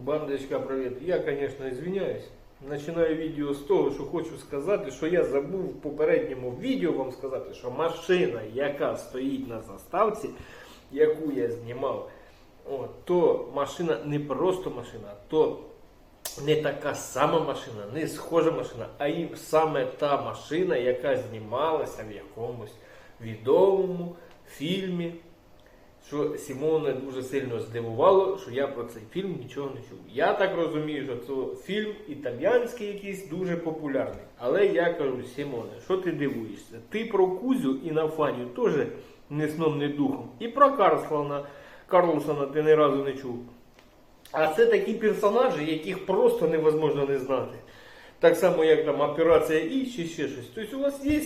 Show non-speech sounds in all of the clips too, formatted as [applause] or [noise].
Бандочка, привіт. Я, звісно, извиняюсь. Починаю відео з того, що хочу сказати, що я забув в попередньому відео вам сказати, що машина, яка стоїть на заставці, яку я знімав, от, то машина не просто машина, то не така сама машина, не схожа машина, а і саме та машина, яка знімалася в якомусь відомому фільмі що Сімоне дуже сильно здивувало, що я про цей фільм нічого не чув. Я так розумію, що це фільм італійський якийсь дуже популярний. Але я кажу, Сімоне, що ти дивуєшся? Ти про Кузю і Нафаню теж не сном, не духом. І про Карлсона, Карлсона ти ні разу не чув. А це такі персонажі, яких просто невозможно не знати. Так само, як там операція І чи ще щось. Тобто у вас є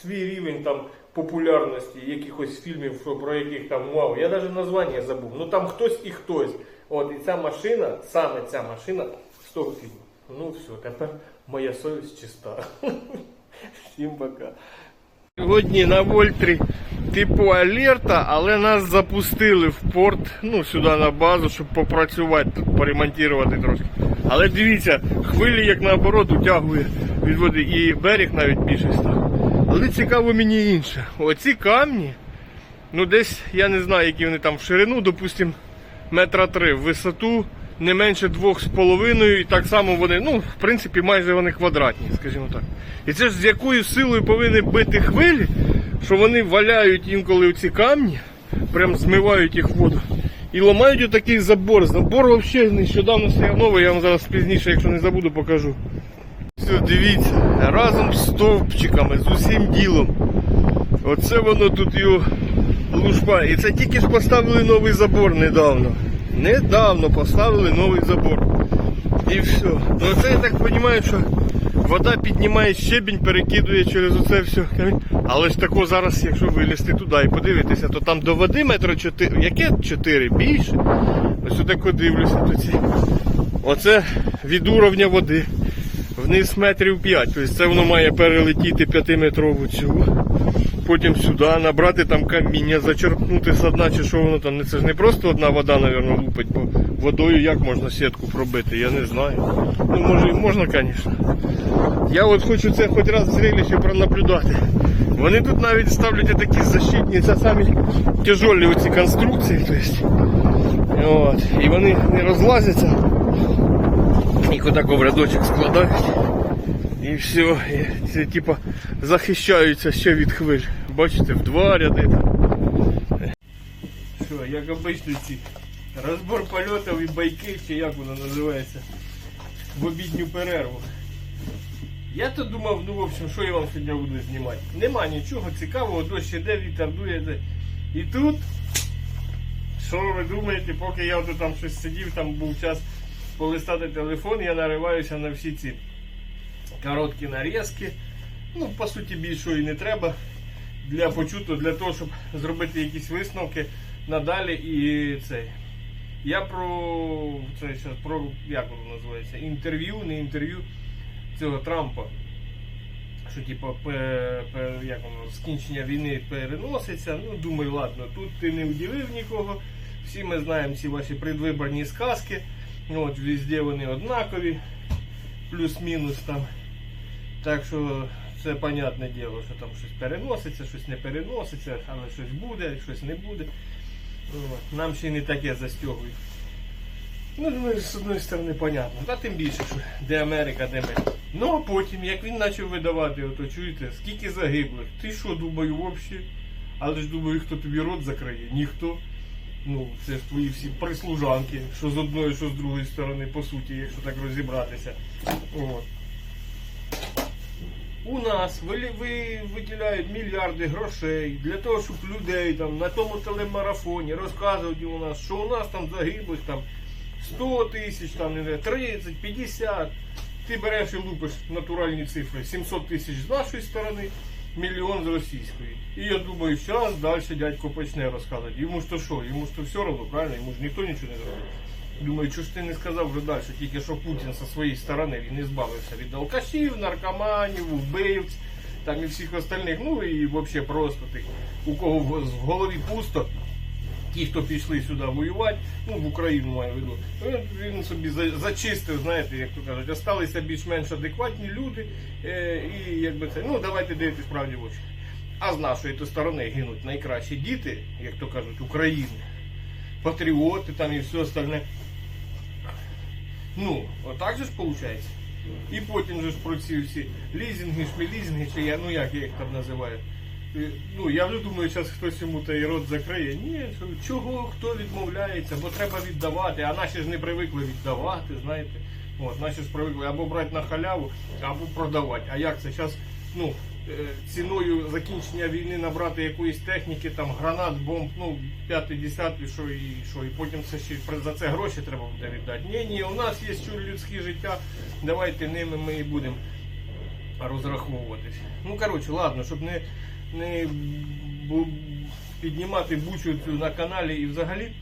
свій рівень там популярності якихось фільмів, про яких там вау. Я навіть названня забув. Ну там хтось і хтось. От і ця машина, саме ця машина з того фільму. Ну все, тепер моя совість чиста. [laughs] Всім пока. Сьогодні на Вольтрі типу алерта, але нас запустили в порт, ну сюди на базу, щоб попрацювати, тут поремонтувати трошки. Але дивіться, хвилі як наоборот утягує від води і берег навіть більше став. Але цікаво мені інше. Оці камні, ну десь я не знаю, які вони там в ширину, допустимо, метра три, в висоту не менше двох з половиною, і так само вони, ну, в принципі, майже вони квадратні, скажімо так. І це ж з якою силою повинні бити хвилі, що вони валяють інколи ці камні, прям змивають їх в воду. І ламають отакий забор. Забор взагалі нещодавно стояв новий, я вам зараз пізніше, якщо не забуду, покажу. Все, дивіться, разом з стовпчиками, з усім ділом. Оце воно тут його лужба. І це тільки ж поставили новий забор недавно. Недавно поставили новий забор. І все. Ну це я так розумію, що вода піднімає щебінь, перекидує через оце все. Але ж тако зараз, якщо вилізти туди і подивитися, то там до води метра 4. Яке 4? Більше? Ось отако дивлюся. То. Оце від уровня води. Вниз метрів 5. Тобто це воно має перелетіти 5-метрову цю. Потім сюди набрати там каміння, зачерпнути з дна, чи що воно там. Це ж не просто одна вода, мабуть, лупить, бо водою як можна сітку пробити, я не знаю. Ну може можна, звісно. Я от хочу це хоч раз зрелище пронаблюдати. Вони тут навіть ставлять такі защитні, це самі тяжолі оці конструкції. Тобто. От. І вони не розлазяться. Їх отако в рядочок складають. І все, і це типа захищаються ще від хвиль. Бачите, в два ряди. Що, як обично ці розбор польотів і байки, чи як воно називається, в обідню перерву. Я то думав, ну в общем, що я вам сьогодні буду знімати. Нема нічого цікавого, дощ іде, вітер дує. І тут, що ви думаєте, поки я тут там щось сидів, там був час полистати телефон, я нариваюся на всі ці короткі нарізки. Ну, по суті, більшої не треба для почуту, для того, щоб зробити якісь висновки надалі і цей. Я про це щас, про як воно називається? Інтерв'ю, не інтерв'ю цього Трампа. Що типу, як воно, скінчення війни переноситься. Ну, думаю, ладно, тут ти не удивив нікого. Всі ми знаємо ці ваші предвиборні сказки. Ну, От, везде вони однакові, плюс-мінус там. Так що це понятне діло, що там щось переноситься, щось не переноситься, але щось буде, щось не буде. От. Нам ще й не таке застягують. Ну, думаю, з одної сторони, понятно. Та тим більше, що де Америка, де ми. Ну а потім, як він почав видавати, ото чуєте, скільки загиблих. Ти що, думаю, взагалі? Але ж думаю, хто тобі рот закриє? Ніхто. Ну, це ж твої всі прислужанки, що з одної, що з другої сторони, по суті, якщо так розібратися. От. У нас ви, ви виділяють мільярди грошей для того, щоб людей там на тому телемарафоні розказують у нас, що у нас там загиблих там 100 тисяч, там не знаю, 30, 50. Ти береш і лупиш натуральні цифри. 700 тисяч з нашої сторони, мільйон з російської. І я думаю, зараз далі дядько почне розказувати. Йому ж то що, йому ж то все одно, правильно? Йому ж ніхто нічого не зробив. Думаю, що ж ти не сказав вже далі, тільки що Путін зі своєї сторони він не збавився від алкашів, наркоманів, вбивць там і всіх остальних. Ну і взагалі просто тих, у кого в голові пусто, ті, хто пішли сюди воювати, ну в Україну маю виду, він, він собі зачистив, знаєте, як то кажуть, осталися більш-менш адекватні люди, е, і якби це, ну давайте дивитись правді в очі. А з нашої то сторони гинуть найкращі діти, як то кажуть, України, патріоти там і все остальне. Ну, отак же ж виходить. І потім же ж про ці всі лізинги, шмелізинги, чи я, ну як я їх там називаю. Ну, я вже думаю, зараз хтось йому той рот закриє. Ні, чого хто відмовляється, бо треба віддавати, а наші ж не привикли віддавати, знаєте. От, наші ж привикли або брати на халяву, або продавати. А як це зараз, ну, е, ціною закінчення війни набрати якоїсь техніки, там гранат, бомб, ну, п'ятий, десятий, що і що, і потім це ще за це гроші треба буде віддати. Ні, ні, у нас є чур людське життя, давайте ними ми і будемо розраховуватись. Ну, коротше, ладно, щоб не, не піднімати бучу цю на каналі і взагалі.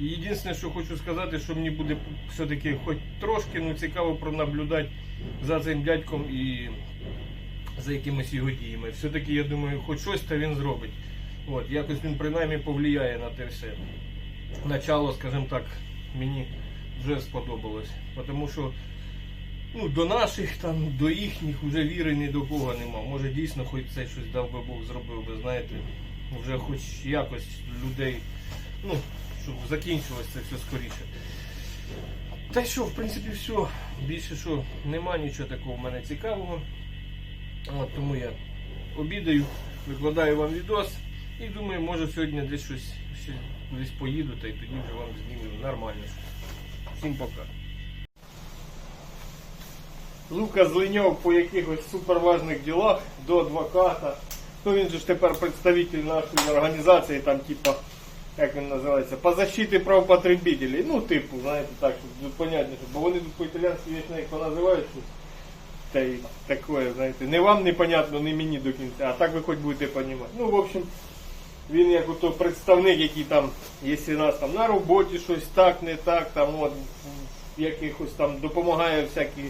Єдине, що хочу сказати, що мені буде все-таки хоч трошки ну, цікаво пронаблюдати за цим дядьком і за якимись його діями. Все-таки, я думаю, хоч щось то він зробить. От, якось він принаймні повлияє на те все. Начало, скажімо так, мені вже сподобалось. Тому що ну, до наших, там, до їхніх вже віри ні до кого нема. Може дійсно хоч це щось дав би Бог зробив би, знаєте, вже хоч якось людей, ну, щоб закінчилось це все скоріше. Та що, в принципі, все. Більше що, нема нічого такого в мене цікавого. От, тому я обідаю, викладаю вам відос і думаю, може сьогодні десь щось ще десь поїду, та й тоді вже вам зніму нормально. Всім пока. Лука злиняв по якихось суперважних ділах до адвоката. Ну він же ж тепер представитель нашої організації, там типа, як він називається, по защиті прав потребителей. Ну, типу, знаєте, так, щоб понятно, бо вони тут по-італійськи вічно як називають. Та й таке, знаєте, не вам непонятно, не мені до кінця, а так ви хоч будете розуміти. Ну, в общем, він як ото представник, який там, якщо нас там на роботі щось так, не так, там от якихось там допомагає всякі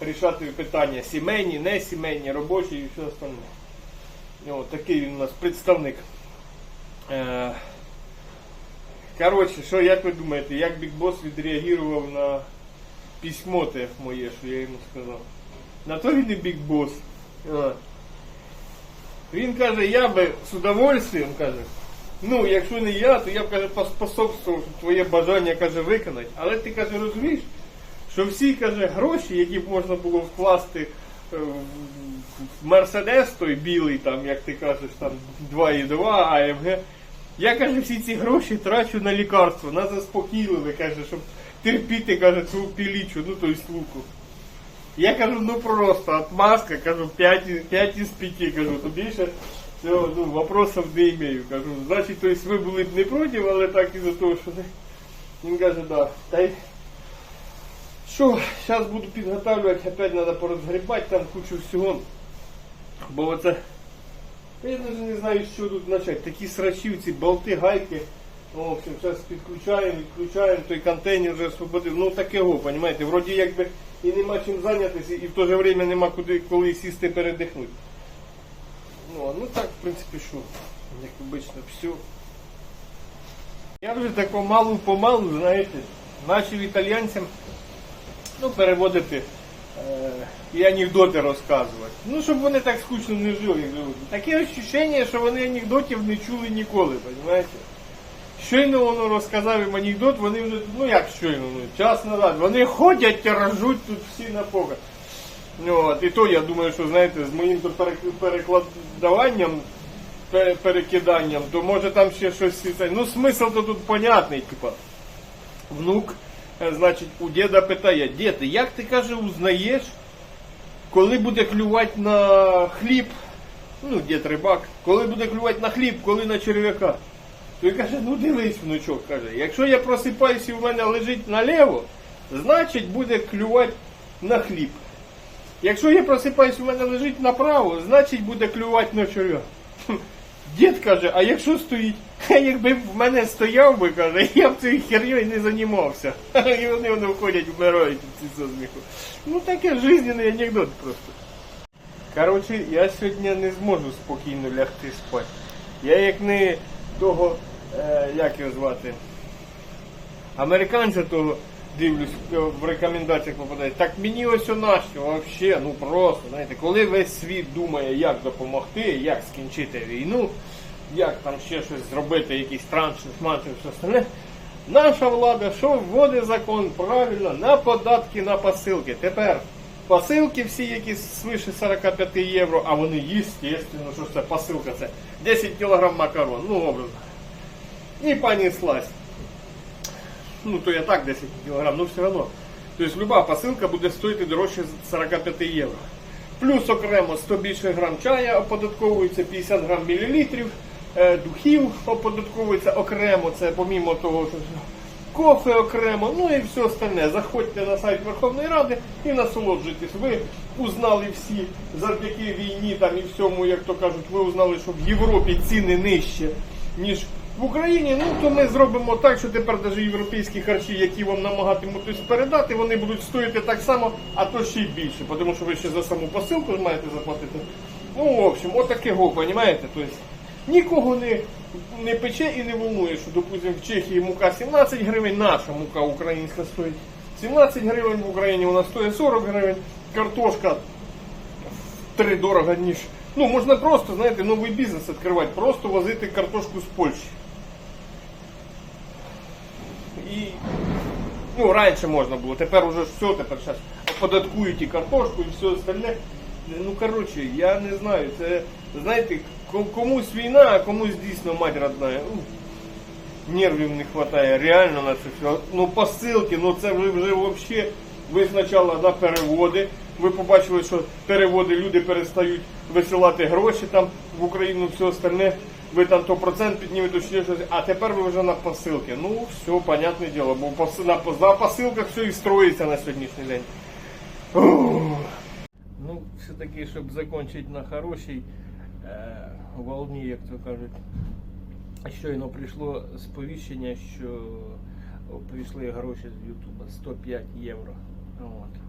рішати питання сімейні, не сімейні, робочі і все остальне. О, такий він у нас представник. Е, Коротше, що як ви думаєте, як Бік Бос відреагував на письмо те моє, що я йому сказав? На то він і Бік Бос. Він каже, я би з удовольствием каже. Ну, якщо не я, то я б каже, поспособствував твоє бажання каже, виконати. Але ти каже, розумієш, що всі каже, гроші, які можна було вкласти е, в Мерседес, той білий, там, як ти кажеш, там 2,2 АМГ. Я каже, всі ці гроші трачу на лікарство, на заспокійливе, каже, щоб терпіти, каже, цю пілічу, ну той луку. Я кажу, ну просто, отмазка, кажу, 5, 5 із 5, кажу, то більше цього, ну, вопросов не имею. Кажу, значить, то есть ви були б не проти, але так із-за того, що не. Він каже, да. Та й що, зараз буду підготавлювати, опять треба порозгрібати там кучу всього. Бо оце. Я навіть не знаю, що тут почати. Такі срачівці, болти, гайки. В общем, зараз підключаємо, відключаємо, той контейнер вже освободив. Ну такого, розумієте, вроді якби і нема чим зайнятися, і в то же время нема куди коли сісти передихнути. Ну, ну так, в принципі, що, як обично, все. Я вже тако малу помалу, знаєте, начав італьянцям ну, переводити е, і анекдоти розказувати. Ну, щоб вони так скучно не жили. Таке відчуття, що вони анекдотів не чули ніколи, розумієте? Щойно воно розказав їм анекдот, вони вже, ну як щойно, ну, час назад, вони ходять, тиражуть тут всі на показ. Ну, от, і то я думаю, що знаєте, з моїм то перек- перекладанням, пере- перекиданням, то може там ще щось. Ну, смисл то тут понятний, типа. Внук, значить, у діда питає, дід, як ти каже, узнаєш, коли буде клювати на хліб, ну, дід рибак, коли буде клювати на хліб, коли на черв'яка. Той каже, ну дивись, внучок, каже, якщо я просипаюся і в мене лежить наліво, значить буде клювати на хліб. Якщо я просипаюсь, у мене лежить направо, значить буде клювати на черв'як. Дід каже, а якщо стоїть? [laughs] Якби в мене стояв би, каже, я б цією херньою не займався. [laughs] І вони вони входять, вмирають ці зо сміху. Ну таке жизненний анекдот просто. Коротше, я сьогодні не зможу спокійно лягти спати. Я як не того е, як його звати? Американця того дивлюсь е, в рекомендаціях попадають. Так мені ось у нас взагалі, ну просто, знаєте, коли весь світ думає, як допомогти, як скінчити війну, як там ще щось зробити, якісь транші, шманші, все остальне. Наша влада, що вводить закон правильно на податки на посилки. Тепер посилки всі, які свише 45 євро, а вони, естественно, що це посилка, це 10 кг макарон, ну образно. І понеслась. Ну, то я так 10 кг, ну все одно. Тобто люба посилка буде стоїти дорожче 45 євро. Плюс окремо 100 більше грам чая оподатковується, 50 грам мілілітрів, е, духів оподатковується окремо, це помімо того, що кофе окремо, ну і все остальне. Заходьте на сайт Верховної Ради і насолоджуйтесь. Ви узнали всі завдяки війні там і всьому, як то кажуть, ви узнали, що в Європі ціни нижче, ніж в Україні. Ну то ми зробимо так, що тепер навіть європейські харчі, які вам намагатимуть передати, вони будуть стоїти так само, а то ще й більше, тому що ви ще за саму посилку маєте заплатити. Ну, в общем, отаке го, розумієте? Тобто, нікого не, не пече і не волнує, що, допустим, в Чехії мука 17 гривень, наша мука українська стоїть 17 гривень, в Україні вона стоїть 40 гривень, картошка три дорого, ніж. Ну, можна просто, знаєте, новий бізнес відкривати, просто возити картошку з Польщі. І ну, раніше можна було, тепер уже все, тепер зараз оподаткують і картошку, і все остальне. Ну, коротше, я не знаю, це, знаєте, комусь війна, а комусь дійсно мать родная. Ну, Нервів не вистачає, реально на це все. Ну, посилки, ну це ви вже взагалі. Ви спочатку на переводи. Ви побачили, що переводи люди перестають висилати гроші там в Україну, все остальне. Ви там то процент піднімете, ще щось. А тепер ви вже на посилки. Ну, все, понятне діло, бо на, пос- на посилках все і строїться на сьогоднішній день. Ну, все-таки, щоб закінчити на хорошій е, волні, як то кажуть, щойно прийшло сповіщення, що прийшли гроші з Ютуба 105 євро. От.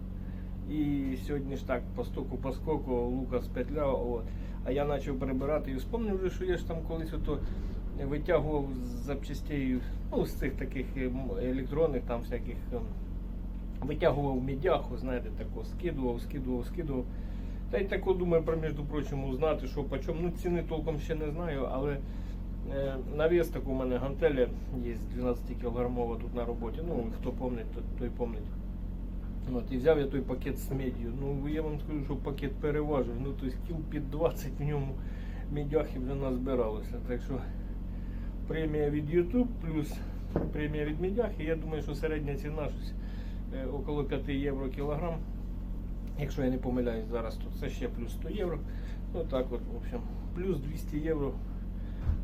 І сьогодні ж так по стоку по скоку Лука спетляв, от. А я почав прибирати і вспомнив, що я ж там колись ото витягував з запчастей, ну, з цих таких ем, електронних там всяких. ем, Витягував медяху, знаєте, тако скидував, скидував, скидував. Та й тако думаю про, між прочим, узнати, що по чому. Ну, ціни толком ще не знаю, але е, навіс так у мене гантеля є 12 кілограмова тут на роботі. Ну, хто пам'ятає, той пам'ятає. От, і взяв я той пакет з медію. Ну, я вам скажу, що пакет переважив. Ну, тобто кіл під 20 в ньому медяхи вже назбиралося. Так що премія від YouTube плюс премія від медяхи. Я думаю, що середня ціна щось е, около 5 євро кілограм. Якщо я не помиляюсь зараз, то це ще плюс 100 євро. Ну так от, в общем, плюс 200 євро.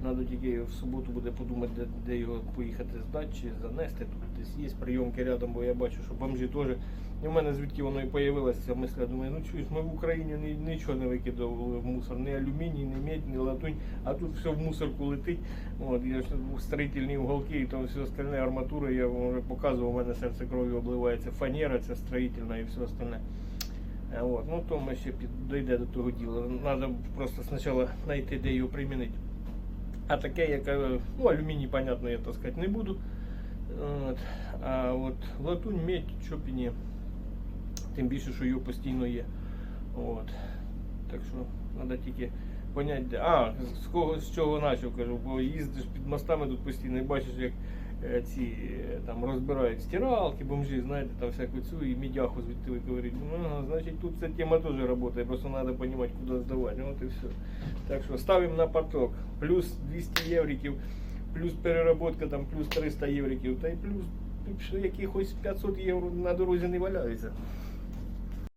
Надо тільки в суботу буде подумати, де, де його поїхати здати чи занести. Тут десь є прийомки рядом, бо я бачу, що бомжі теж. І в мене звідки воно і появилася мисля. Думаю, ну чуєш, ми в Україні ні- нічого не викидували в мусор, ні алюміній, ні медь, ні латунь, а тут все в мусорку летить. От, я ж строїтельні уголки і там все остальне арматура, я вам вже показував, у мене серце кров'ю обливається, фанера, ця строїтельна і все остальне. Е, От, ну то ми ще під, дійде до того діла. Треба просто спочатку знайти, де його примінити. А таке, яке, ну, алюміній, понятно, я таскати не буду. От. А от латунь, медь, що ні. Тим більше, що його постійно є. От. Так що треба тільки поняти, де. А, з кого з чого почав, кажу, бо їздиш під мостами тут постійно і бачиш, як е, ці е, там розбирають стиралки, бомжі, знаєте, там всяку цю і мідяху звідти виковирять. Ну, ага, значить тут ця тема теж працює, просто треба розуміти, куди здавати. От і все. Так що ставимо на поток. Плюс 200 євриків, плюс переработка, там плюс 300 євриків, та й плюс якихось 500 євро на дорозі не валяються.